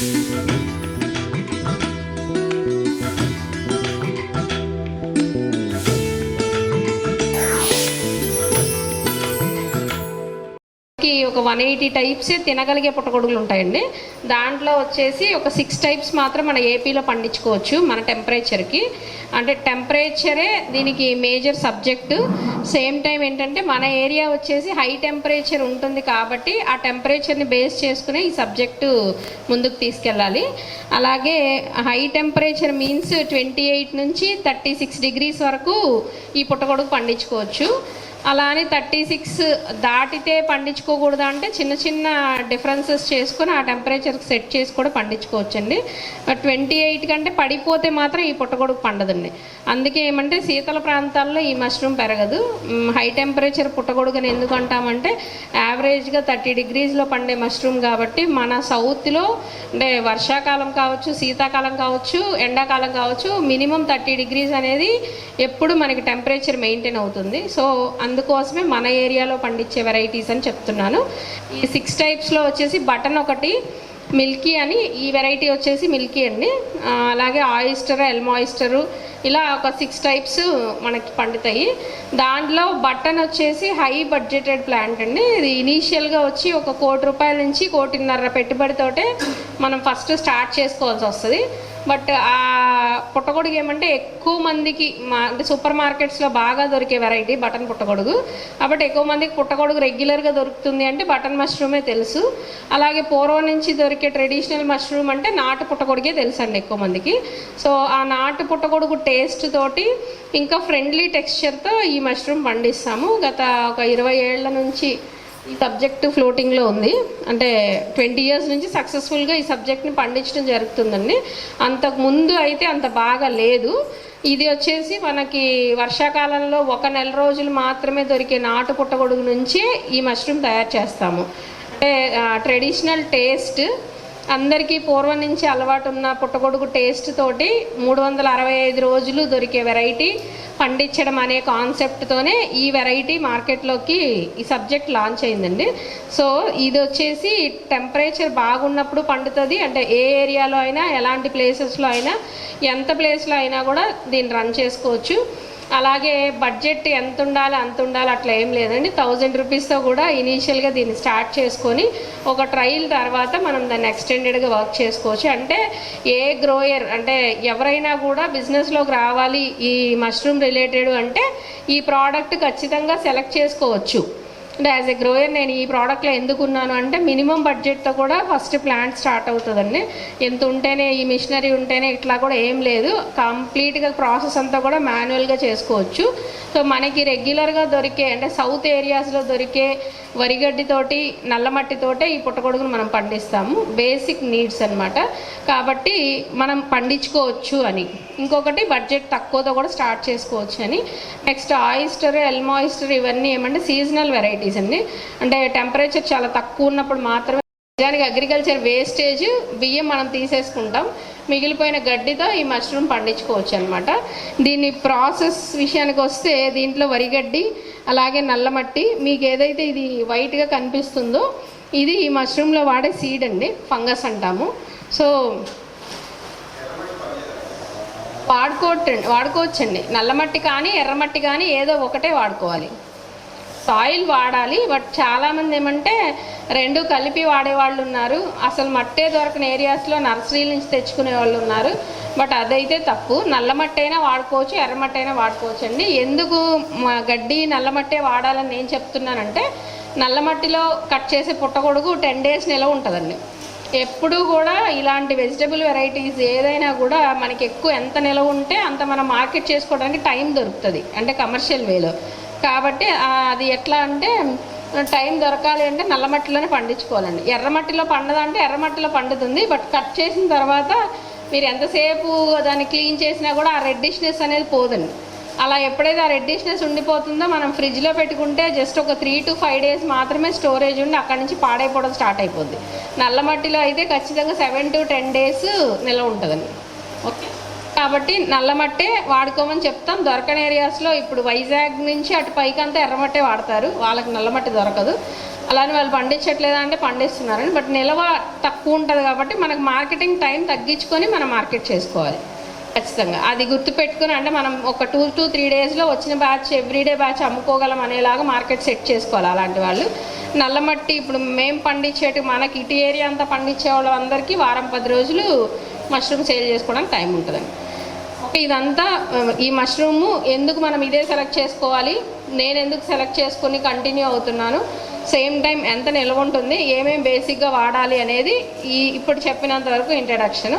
Música ఒక one eighty types తినగలిగే పుట్టగొడుగులు ఉంటాయండి. దాంట్లో వచ్చేసి ఒక సిక్స్ టైప్స్ మాత్రం మన ఏపీలో పండించుకోవచ్చు మన టెంపరేచర్కి అంటే టెంపరేచరే దీనికి మేజర్ సబ్జెక్టు సేమ్ టైం ఏంటంటే మన ఏరియా వచ్చేసి హై టెంపరేచర్ ఉంటుంది కాబట్టి ఆ టెంపరేచర్ని బేస్ చేసుకునే ఈ సబ్జెక్టు ముందుకు తీసుకెళ్ళాలి. అలాగే high temperature means twenty eight నుంచి థర్టీ సిక్స్ డిగ్రీస్ వరకు ఈ పుట్టగొడుగు పండించుకోవచ్చు. అలా అని థర్టీ సిక్స్ దాటితే పండించుకోకూడదు అంటే చిన్న చిన్న డిఫరెన్సెస్ చేసుకొని ఆ టెంపరేచర్కి సెట్ చేసి కూడా పండించుకోవచ్చండి. ట్వంటీ ఎయిట్ కంటే పడిపోతే మాత్రం ఈ పుట్టగొడుగు పండదండి. అందుకే ఏమంటే శీతల ప్రాంతాల్లో ఈ మష్రూమ్ పెరగదు. హై టెంపరేచర్ పుట్టగొడుగుని ఎందుకు అంటామంటే యావరేజ్గా థర్టీ డిగ్రీస్లో పండే మష్రూమ్ కాబట్టి మన సౌత్లో అంటే వర్షాకాలం కావచ్చు శీతాకాలం కావచ్చు ఎండాకాలం కావచ్చు మినిమం థర్టీ డిగ్రీస్ అనేది ఎప్పుడు మనకి టెంపరేచర్ మెయింటైన్ అవుతుంది. సో అందుకోసమే మన ఏరియాలో పండించే వెరైటీస్ అని చెప్తున్నాను. ఈ సిక్స్ టైప్స్లో వచ్చేసి బటన్ ఒకటి మిల్కీ అని ఈ వెరైటీ వచ్చేసి మిల్కీ అండి. అలాగే ఆయిస్టర్ ఎల్మాయిస్టరు ఇలా ఒక సిక్స్ టైప్స్ మనకి పండుతాయి. దాంట్లో బటన్ వచ్చేసి హై బడ్జెటెడ్ ప్లాంట్ అండి. ఇది ఇనీషియల్గా వచ్చి ఒక కోటి రూపాయల నుంచి కోటిన్నర పెట్టుబడితోటే మనం ఫస్ట్ స్టార్ట్ చేసుకోవాల్సి వస్తుంది. బట్ ఆ పుట్టగొడుగు ఏమంటే ఎక్కువ మందికి మా అంటే సూపర్ మార్కెట్స్లో బాగా దొరికే వెరైటీ బటన్ పుట్టగొడుగు. కాబట్టి ఎక్కువ మందికి పుట్టగొడుగు రెగ్యులర్గా దొరుకుతుంది అంటే బటన్ మష్రూమే తెలుసు. అలాగే పూర్వం నుంచి దొరికే ట్రెడిషనల్ మష్రూమ్ అంటే నాటు పుట్టగొడుగే తెలుసు అండి ఎక్కువ మందికి. సో ఆ నాటు పుట్టగొడుగు టేస్ట్ తోటి ఇంకా ఫ్రెండ్లీ టెక్స్చర్తో ఈ మష్రూమ్ పండిస్తాము. గత ఒక ఇరవై ఏళ్ళ నుంచి ఈ సబ్జెక్ట్ ఫ్లోటింగ్లో ఉంది. అంటే ట్వంటీ ఇయర్స్ నుంచి సక్సెస్ఫుల్గా ఈ సబ్జెక్ట్ని పండించడం జరుగుతుందండి. అంతకు ముందు అయితే అంత బాగా లేదు. ఇది వచ్చేసి మనకి వర్షాకాలంలో ఒక నెల రోజులు మాత్రమే దొరికే నాటు పుట్టగొడుగు నుంచే ఈ మష్రూమ్ తయారు చేస్తాము. అంటే ట్రెడిషనల్ టేస్ట్ అందరికీ పూర్వం నుంచి అలవాటు ఉన్న పుట్టగొడుగు టేస్ట్ తోటి మూడు వందల అరవై ఐదు రోజులు దొరికే వెరైటీ పండించడం అనే కాన్సెప్ట్తోనే ఈ వెరైటీ మార్కెట్లోకి ఈ సబ్జెక్ట్ లాంచ్ అయిందండి. సో ఇది వచ్చేసి టెంపరేచర్ బాగున్నప్పుడు పండుతుంది. అంటే ఏ ఏరియాలో అయినా ఎలాంటి ప్లేసెస్లో అయినా ఎంత ప్లేస్లో అయినా కూడా దీన్ని రన్ చేసుకోవచ్చు. అలాగే బడ్జెట్ ఎంత ఉండాలి అంత ఉండాలి అట్లా ఏం లేదండి. థౌజండ్ రూపీస్తో కూడా ఇనీషియల్గా దీన్ని స్టార్ట్ చేసుకొని ఒక ట్రయల్ తర్వాత మనం దాన్ని ఎక్స్టెండెడ్గా వర్క్ చేసుకోవచ్చు. అంటే ఏ గ్రోయర్ అంటే ఎవరైనా కూడా బిజినెస్లోకి రావాలి ఈ మష్రూమ్ రిలేటెడ్ అంటే ఈ ప్రోడక్ట్ ఖచ్చితంగా సెలెక్ట్ చేసుకోవచ్చు. అంటే యాజ్ ఎ గ్రోయర్ నేను ఈ ప్రోడక్ట్లో ఎందుకున్నాను అంటే మినిమం బడ్జెట్తో కూడా ఫస్ట్ ప్లాంట్ స్టార్ట్ అవుతుందండి. ఎంత ఉంటేనే ఈ మిషనరీ ఉంటేనే ఇట్లా కూడా ఏం లేదు. కంప్లీట్గా ప్రాసెస్ అంతా కూడా మాన్యువల్గా చేసుకోవచ్చు. సో మనకి రెగ్యులర్గా దొరికే అంటే సౌత్ ఏరియాస్లో దొరికే వరిగడ్డితోటి నల్లమట్టితోటే ఈ పుట్టగొడుగును మనం పండిస్తాము. బేసిక్ నీడ్స్ అనమాట కాబట్టి మనం పండించుకోవచ్చు అని. ఇంకొకటి బడ్జెట్ తక్కువతో కూడా స్టార్ట్ చేసుకోవచ్చు అని. నెక్స్ట్ ఆయిస్టర్ ఎల్మాయిస్టర్ ఇవన్నీ ఏమంటే సీజనల్ వెరైటీస్ అండి అంటే టెంపరేచర్ చాలా తక్కువ ఉన్నప్పుడు మాత్రమే నిజానికి అగ్రికల్చర్ వేస్టేజ్ బియ్యం మనం తీసేసుకుంటాం. మిగిలిపోయిన గడ్డితో ఈ మష్రూమ్ పండించుకోవచ్చు అనమాట దీని ప్రాసెస్ విషయానికి వస్తే దీంట్లో వరిగడ్డి అలాగే నల్లమట్టి మీకు ఏదైతే ఇది వైట్గా కనిపిస్తుందో ఇది ఈ మష్రూమ్లో వాడే సీడ్ అండి ఫంగస్ అంటాము. సో వాడుకోవచ్చండి వాడుకోవచ్చండి. నల్లమట్టి కానీ ఎర్రమట్టి కానీ ఏదో ఒకటే వాడుకోవాలి. సాయిల్ వాడాలి బట్ చాలామంది ఏమంటే రెండు కలిపి వాడే వాళ్ళు ఉన్నారు. అసలు మట్టే దొరకని ఏరియాస్లో నర్సరీల నుంచి తెచ్చుకునే వాళ్ళు ఉన్నారు. బట్ అదైతే తప్పు. నల్లమట్టి అయినా వాడుకోవచ్చు ఎర్రమట్టి అయినా వాడుకోవచ్చు అండి. ఎందుకు మా గడ్డి నల్లమట్టే వాడాలని నేను చెప్తున్నానంటే నల్లమట్టిలో కట్ చేసే పుట్టగొడుగు టెన్ డేస్ నిలవ ఉంటుందండి. ఎప్పుడూ కూడా ఇలాంటి వెజిటబుల్ వెరైటీస్ ఏదైనా కూడా మనకి ఎక్కువ ఎంత నిలవ ఉంటే అంత మనం మార్కెట్ చేసుకోవడానికి టైం దొరుకుతుంది. అంటే కమర్షియల్ వేలో. కాబట్టి అది ఎట్లా అంటే టైం దొరకాలి అంటే నల్లమట్టిలోనే పండించుకోవాలండి. ఎర్రమట్టిలో పండదంటే ఎర్రమట్టిలో పండుతుంది బట్ కట్ చేసిన తర్వాత మీరు ఎంతసేపు దాన్ని క్లీన్ చేసినా కూడా ఆ రెడ్డిష్నెస్ అనేది పోదండి. అలా ఎప్పుడైతే ఆ రెడ్డిష్నెస్ ఉండిపోతుందో మనం ఫ్రిడ్జ్లో పెట్టుకుంటే జస్ట్ ఒక త్రీ టు ఫైవ్ డేస్ మాత్రమే స్టోరేజ్ ఉండి అక్కడి నుంచి పాడైపోవడం స్టార్ట్ అయిపోద్ది. నల్ల మట్టిలో అయితే ఖచ్చితంగా సెవెన్ టు టెన్ డేస్ నిల్వ ఉంటుందండి. కాబట్టి నల్లమట్టే వాడుకోమని చెప్తాం. దొరకని ఏరియాస్లో ఇప్పుడు వైజాగ్ నుంచి అటు పైకి అంతా ఎర్రమట్టే వాడతారు. వాళ్ళకి నల్లమట్టి దొరకదు. అలానే వాళ్ళు పండించట్లేదా అంటే పండిస్తున్నారని బట్ నిల్వ తక్కువ ఉంటుంది కాబట్టి మనకు మార్కెటింగ్ టైం తగ్గించుకొని మనం మార్కెట్ చేసుకోవాలి. ఖచ్చితంగా. అది గుర్తుపెట్టుకుని అంటే మనం ఒక టూ టు త్రీ డేస్లో వచ్చిన బ్యాచ్ ఎవ్రీడే బ్యాచ్ అమ్ముకోగలం అనేలాగా మార్కెట్ సెట్ చేసుకోవాలి అలాంటి వాళ్ళు. నల్లమట్టి ఇప్పుడు మేము పండించేటి మనకి ఇటు ఏరియా అంతా పండించే వాళ్ళందరికీ వారం పది రోజులు మష్రూమ్ సేల్ చేసుకోవడానికి టైం ఉంటుందండి. ఇదంతా ఈ మష్రూమ్ ఎందుకు మనం ఇదే సెలెక్ట్ చేసుకోవాలి? నేను ఎందుకు సెలెక్ట్ చేసుకుని కంటిన్యూ అవుతున్నాను? సేమ్ టైం ఎంత నిల్వ ఉంటుంది? ఏమేమి బేసిక్గా వాడాలి అనేది ఈ ఇప్పుడు చెప్పినంత వరకు ఇంట్రడక్షన్.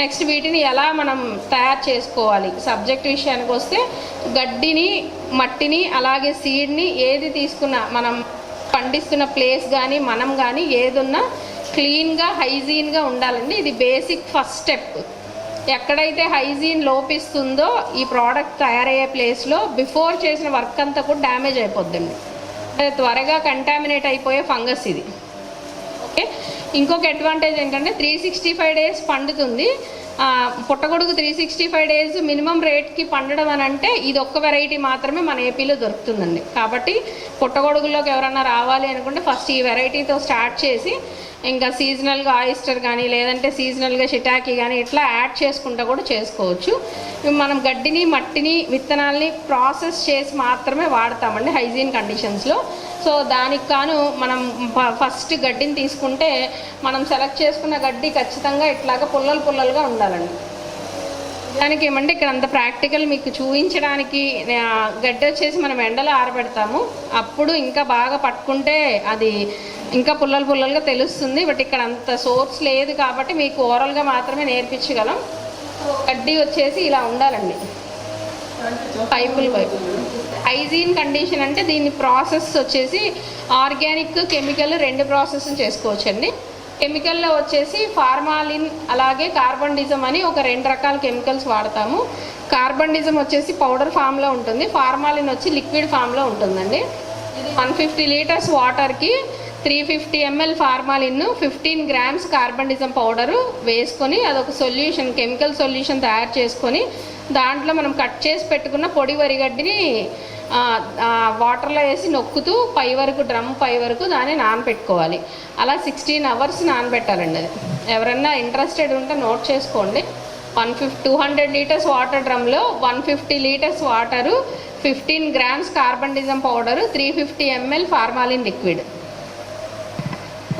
నెక్స్ట్ వీటిని ఎలా మనం తయారు చేసుకోవాలి? సబ్జెక్ట్ విషయానికి వస్తే గడ్డిని మట్టిని అలాగే సీడ్ని ఏది తీసుకున్నా మనం పండిస్తున్న ప్లేస్ కానీ మనం కానీ ఏదున్నా క్లీన్గా హైజీన్గా ఉండాలండి. ఇది బేసిక్ ఫస్ట్ స్టెప్. ఎక్కడైతే హైజీన్ లోపిస్తుందో ఈ ప్రోడక్ట్ తయారయ్యే ప్లేస్లో బిఫోర్ చేసిన వర్క్ అంతా కూడా డ్యామేజ్ అయిపోద్దండి. త్వరగా కంటామినేట్ అయిపోయే ఫంగస్ ఇది. ఇంకొక అడ్వాంటేజ్ ఏంటంటే త్రీ సిక్స్టీ ఫైవ్ డేస్ పండుతుంది పుట్టగొడుగు three sixty five days minimum రేట్కి పండడం అని అంటే ఇది ఒక్క వెరైటీ మాత్రమే మన ఏపీలో దొరుకుతుందండి. కాబట్టి పుట్టగొడుగులోకి ఎవరన్నా రావాలి అనుకుంటే ఫస్ట్ ఈ వెరైటీతో స్టార్ట్ చేసి ఇంకా సీజనల్గా ఆయిస్టర్ కానీ లేదంటే సీజనల్గా షిటాకి కానీ ఇట్లా యాడ్ చేసుకుంటా కూడా చేసుకోవచ్చు. మనం గడ్డిని మట్టిని విత్తనాల్ని ప్రాసెస్ చేసి మాత్రమే వాడతామండి హైజీన్ కండిషన్స్లో సో దానికి కాను మనం ఫస్ట్ గడ్డిని తీసుకుంటే మనం సెలెక్ట్ చేసుకున్న గడ్డి ఖచ్చితంగా ఇట్లాగా పుల్లలు పుల్లలుగా ఉండాలండి. దానికి ఏమంటే ఇక్కడ అంత ప్రాక్టికల్ మీకు చూపించడానికి గడ్డి వచ్చేసి మనం ఎండలో ఆరబెడతాము. అప్పుడు ఇంకా బాగా పట్టుకుంటే అది ఇంకా పుల్లలు పుల్లలుగా తెలుస్తుంది. బట్ ఇక్కడ అంత సోర్స్ లేదు కాబట్టి మీకు ఓరల్గా మాత్రమే నేర్పించగలం. గడ్డి వచ్చేసి ఇలా ఉండాలండి. పైపులు పైపులు హైజీన్ కండిషన్ అంటే దీని ప్రాసెస్ వచ్చేసి ఆర్గానిక్ కెమికల్ రెండు ప్రాసెస్ చేసుకోవచ్చండి. కెమికల్లో వచ్చేసి ఫార్మాలిన్ అలాగే కార్బన్డిజం అని ఒక రెండు రకాల కెమికల్స్ వాడతాము. కార్బన్డిజం వచ్చేసి పౌడర్ ఫామ్లో ఉంటుంది. ఫార్మాలిన్ వచ్చి లిక్విడ్ ఫామ్లో ఉంటుందండి. వన్ ఫిఫ్టీ లీటర్స్ వాటర్కి three fifty ML formalin fifteen grams carbendazim powder వేసుకొని అదొక సొల్యూషన్ కెమికల్ సొల్యూషన్ తయారు చేసుకొని దాంట్లో మనం కట్ చేసి పెట్టుకున్న పొడి వరిగడ్డిని వాటర్లో వేసి నొక్కుతూ పై వరకు డ్రమ్ పై వరకు దాన్ని నానబెట్టుకోవాలి అలా సిక్స్టీన్ అవర్స్ నానబెట్టాలండి. అది ఎవరన్నా ఇంట్రెస్టెడ్ ఉంటే నోట్ చేసుకోండి. One fifty two hundred litres water డ్రమ్లో one fifty litres water fifteen grams carbendazim powder three fifty ML formalin liquid.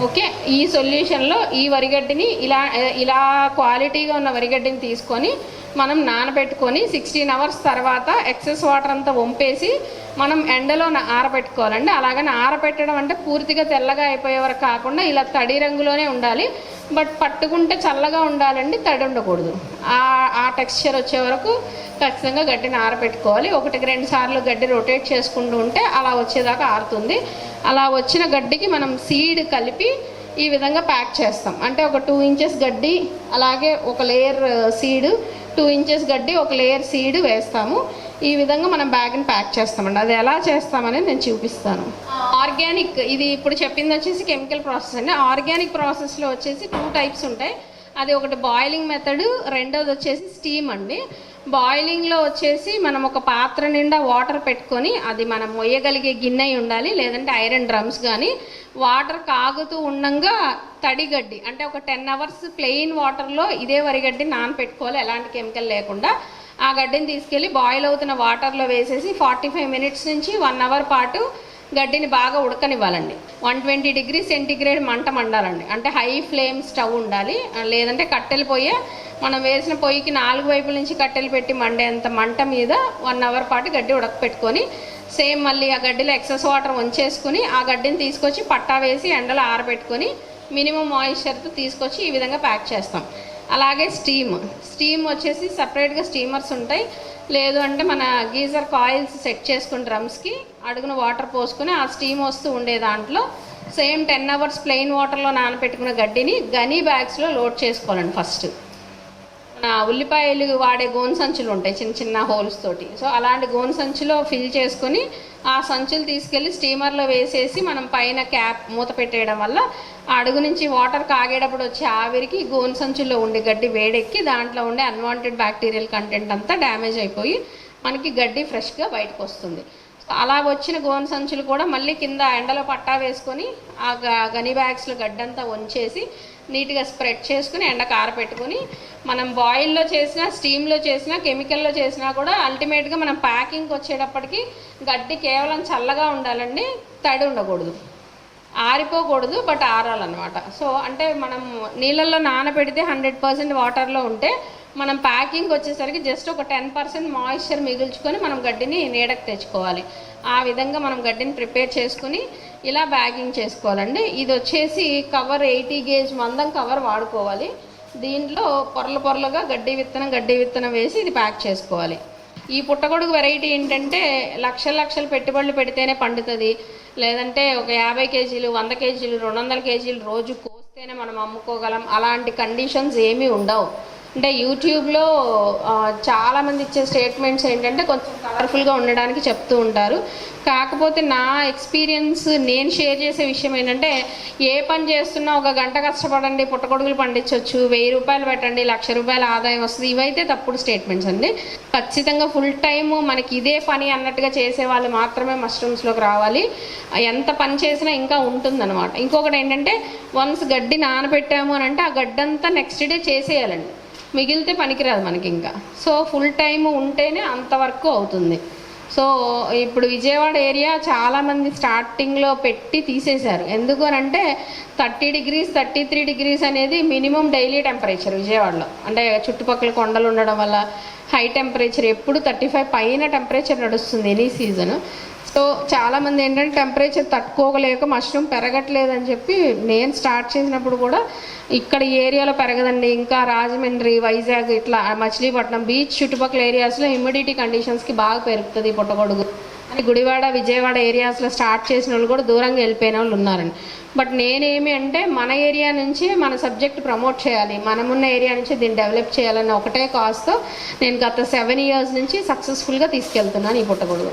Okay? ఈ సొల్యూషన్లో ఈ వరిగడ్డిని ఇలా ఇలా క్వాలిటీగా ఉన్న వరిగడ్డిని తీసుకొని మనం నానబెట్టుకొని సిక్స్టీన్ అవర్స్ తర్వాత ఎక్సెస్ వాటర్ అంతా వంపేసి మనం ఎండలో ఆరబెట్టుకోవాలండి. అలాగని ఆరబెట్టడం అంటే పూర్తిగా తెల్లగా అయిపోయే వరకు కాకుండా ఇలా తడి రంగులోనే ఉండాలి. బట్ పట్టుకుంటే చల్లగా ఉండాలండి తడి ఉండకూడదు. ఆ ఆ టెక్స్చర్ వచ్చే వరకు ఖచ్చితంగా గడ్డిని ఆరబెట్టుకోవాలి. ఒకటికి రెండు సార్లు గడ్డి రొటేట్ చేసుకుంటూ ఉంటే అలా వచ్చేదాకా ఆరుతుంది. అలా వచ్చిన గడ్డికి మనం సీడ్ కలిపి ఈ విధంగా ప్యాక్ చేస్తాం. అంటే ఒక టూ ఇంచెస్ గడ్డి అలాగే ఒక లేయర్ సీడ్ టూ ఇంచెస్ గడ్డి ఒక లేయర్ సీడ్ వేస్తాము. ఈ విధంగా మనం బ్యాగ్ని ప్యాక్ చేస్తామండి. అది ఎలా చేస్తామనేది నేను చూపిస్తాను. ఆర్గానిక్ ఇది ఇప్పుడు చెప్పింది వచ్చేసి కెమికల్ ప్రాసెస్ అండి. ఆర్గానిక్ ప్రాసెస్లో వచ్చేసి టూ టైప్స్ ఉంటాయి. అది ఒకటి బాయిలింగ్ మెథడ్ రెండోది వచ్చేసి స్టీమ్ అండి. బాయిలింగ్లో వచ్చేసి మనం ఒక పాత్ర నిండా వాటర్ పెట్టుకొని అది మనం మొయ్యగలిగే గిన్నె అయి ఉండాలి లేదంటే ఐరన్ డ్రమ్స్ కానీ వాటర్ కాగుతూ ఉండంగా తడిగడ్డి అంటే ఒక టెన్ అవర్స్ ప్లెయిన్ వాటర్లో ఇదే వరిగడ్డి నానపెట్టుకోవాలి ఎలాంటి కెమికల్ లేకుండా. ఆ గడ్డిని తీసుకెళ్ళి బాయిల్ అవుతున్న వాటర్లో వేసేసి ఫార్టీ ఫైవ్ మినిట్స్ నుంచి వన్ అవర్ పాటు గడ్డిని బాగా ఉడకనివ్వాలండి. వన్ ట్వంటీ డిగ్రీ సెంటిగ్రేడ్ మంట మండాలండి. అంటే హై ఫ్లేమ్ స్టవ్ ఉండాలి. లేదంటే కట్టెలు పొయ్యి మనం వేసిన పొయ్యికి నాలుగు వైపుల నుంచి కట్టెలు పెట్టి మండేంత మంట మీద వన్ అవర్ పాటు గడ్డి ఉడకపెట్టుకొని సేమ్ మళ్ళీ ఆ గడ్డిలో ఎక్సెస్ వాటర్ వంచేసుకుని ఆ గడ్డిని తీసుకొచ్చి పట్టా వేసి ఎండలో ఆరబెట్టుకొని మినిమం మాయిశ్చర్తో తీసుకొచ్చి ఈ విధంగా ప్యాక్ చేస్తాం. అలాగే స్టీమ్. స్టీమ్ వచ్చేసి సపరేట్గా స్టీమర్స్ ఉంటాయి. లేదు అంటే మన గీజర్ కాయిల్స్ సెట్ చేసుకుని డ్రమ్స్కి అడుగున వాటర్ పోసుకుని ఆ స్టీమ్ వస్తూ ఉండే దాంట్లో సేమ్ టెన్ అవర్స్ ప్లెయిన్ వాటర్లో నానబెట్టుకున్న గడ్డిని గనీ బ్యాగ్స్లో లోడ్ చేసుకోవాలండి ఫస్ట్. ఉల్లిపాయలు వాడే గోను సంచులు ఉంటాయి చిన్న చిన్న హోల్స్ తోటి. సో అలాంటి గోను సంచిలో ఫిల్ చేసుకొని ఆ సంచులు తీసుకెళ్ళి స్టీమర్లో వేసేసి మనం పైన క్యాప్ మూత పెట్టేయడం వల్ల ఆ అడుగు నుంచి వాటర్ కాగేటప్పుడు వచ్చే ఆవిరికి గోను సంచుల్లో ఉండే గడ్డి వేడెక్కి దాంట్లో ఉండే అన్వాంటెడ్ బ్యాక్టీరియల్ కంటెంట్ అంతా డ్యామేజ్ అయిపోయి మనకి గడ్డి ఫ్రెష్గా బయటకు వస్తుంది. అలా వచ్చిన గోను సంచులు కూడా మళ్ళీ కింద ఎండలో పట్టా వేసుకొని ఆ గ- గని బ్యాగ్స్లో గడ్డంతా వంచేసి నీట్గా స్ప్రెడ్ చేసుకుని ఎండ ఆరబెట్టుకొని మనం బాయిల్లో చేసినా స్టీమ్లో చేసినా కెమికల్లో చేసినా కూడా అల్టిమేట్గా మనం ప్యాకింగ్కి వచ్చేటప్పటికి గడ్డి కేవలం చల్లగా ఉండాలండి తడి ఉండకూడదు. ఆరిపోకూడదు బట్ ఆరాలన్నమాట. సో అంటే మనం నీళ్ళల్లో నానబెడితే హండ్రెడ్ పర్సెంట్ వాటర్లో ఉంటే మనం ప్యాకింగ్ వచ్చేసరికి జస్ట్ ఒక టెన్ పర్సెంట్ మాయిశ్చర్ మిగుల్చుకొని మనం గడ్డిని నీడకు తెచ్చుకోవాలి. ఆ విధంగా మనం గడ్డిని ప్రిపేర్ చేసుకుని ఇలా బ్యాగింగ్ చేసుకోవాలండి. ఇది వచ్చేసి కవర్ ఎయిటీ గేజ్ మందం కవర్ వాడుకోవాలి. దీంట్లో పొరలు పొరలుగా గడ్డి విత్తనం గడ్డి విత్తనం వేసి ఇది ప్యాక్ చేసుకోవాలి. ఈ పుట్టగొడుగు వెరైటీ ఏంటంటే లక్షల లక్షలు పెట్టుబడులు పెడితేనే పండుతుంది. లేదంటే ఒక యాభై కేజీలు వంద కేజీలు రెండు వందల కేజీలు రోజు కోస్తేనే మనం అమ్ముకోగలం. అలాంటి కండిషన్స్ ఏమీ ఉండవు. అంటే యూట్యూబ్లో చాలామంది ఇచ్చే స్టేట్మెంట్స్ ఏంటంటే కొంచెం కలర్ఫుల్గా ఉండడానికి చెప్తూ ఉంటారు. కాకపోతే నా ఎక్స్పీరియన్స్ నేను షేర్ చేసే విషయం ఏంటంటే ఏ పని చేస్తున్నా ఒక గంట కష్టపడండి పుట్టగొడుగులు పండించవచ్చు వెయ్యి రూపాయలు పెట్టండి లక్ష రూపాయల ఆదాయం వస్తుంది. ఇవైతే తప్పుడు స్టేట్మెంట్స్ అండి. ఖచ్చితంగా ఫుల్ టైము మనకి ఇదే పని అన్నట్టుగా చేసే వాళ్ళు మాత్రమే మష్రూమ్స్లోకి రావాలి. ఎంత పని చేసినా ఇంకా ఉంటుందన్నమాట. ఇంకొకటి ఏంటంటే వన్స్ గడ్డి నానబెట్టాము అని అంటే ఆ గడ్డంతా నెక్స్ట్ డే చేసేయాలండి. మిగిలితే పనికిరాదు మనకి ఇంకా సో ఫుల్ టైం ఉంటేనే అంతవరకు అవుతుంది. సో ఇప్పుడు విజయవాడ ఏరియా చాలామంది స్టార్టింగ్లో పెట్టి తీసేశారు. ఎందుకు అని అంటే thirty degrees thirty three degrees అనేది మినిమం డైలీ టెంపరేచర్ విజయవాడలో. అంటే చుట్టుపక్కల కొండలు ఉండడం వల్ల హై టెంపరేచర్ ఎప్పుడు థర్టీ ఫైవ్ పైన టెంపరేచర్ నడుస్తుంది ఎనీ సీజన్. సో చాలామంది ఏంటంటే టెంపరేచర్ తట్టుకోగలేక మష్రూమ్ పెరగట్లేదు అని చెప్పి నేను స్టార్ట్ చేసినప్పుడు కూడా ఇక్కడ ఈ ఏరియాలో పెరగదండి. ఇంకా రాజమండ్రి వైజాగ్ ఇట్లా మచిలీపట్నం బీచ్ చుట్టుపక్కల ఏరియాస్లో హ్యూమిడిటీ కండిషన్స్కి బాగా పెరుగుతుంది పుట్టగొడుగు. అని గుడివాడ విజయవాడ ఏరియాస్లో స్టార్ట్ చేసిన వాళ్ళు కూడా దూరంగా వెళ్ళిపోయిన వాళ్ళు ఉన్నారండి. బట్ నేనేమి అంటే మన ఏరియా నుంచి మన సబ్జెక్ట్ ప్రమోట్ చేయాలి. మనమున్న ఏరియా నుంచి దీన్ని డెవలప్ చేయాలన్న ఒకటే కాస్తో నేను గత సెవెన్ ఇయర్స్ నుంచి సక్సెస్ఫుల్గా తీసుకెళ్తున్నాను ఈ పుట్టగొడుగు